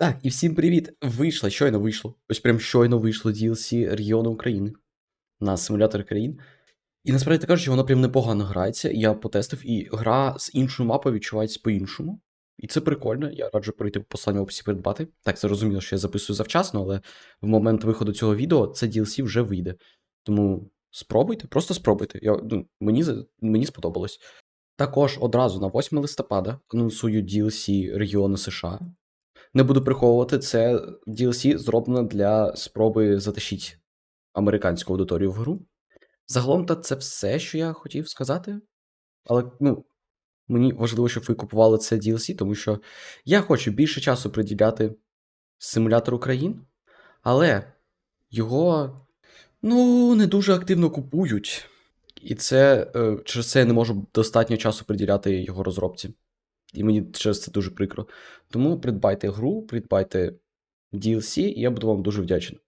Так, і всім привіт! Вийшло, щойно вийшло. Ось прям щойно вийшло DLC регіону України на симулятор країн. І насправді так кажучи, воно прям непогано грається. Я потестив, і гра з іншою мапою відчувається по-іншому. І це прикольно. Я раджу пройти по посланню в описі придбати. Так, це розуміло, що я записую завчасно, але в момент виходу цього відео це DLC вже вийде. Тому спробуйте, просто спробуйте. Я, ну, мені, мені сподобалось. Також одразу на 8 листопада анонсую DLC регіону США. Не буду приховувати, це DLC зроблено для спроби затащити американську аудиторію в гру. Загалом то це все, що я хотів сказати. Але ну, мені важливо, щоб ви купували це DLC, тому що я хочу більше часу приділяти симулятору країн, але його ну, не дуже активно купують. І це е, через це я не можу достатньо часу приділяти його розробці. І мені через це дуже прикро. Тому придбайте гру, придбайте DLC, і я буду вам дуже вдячний.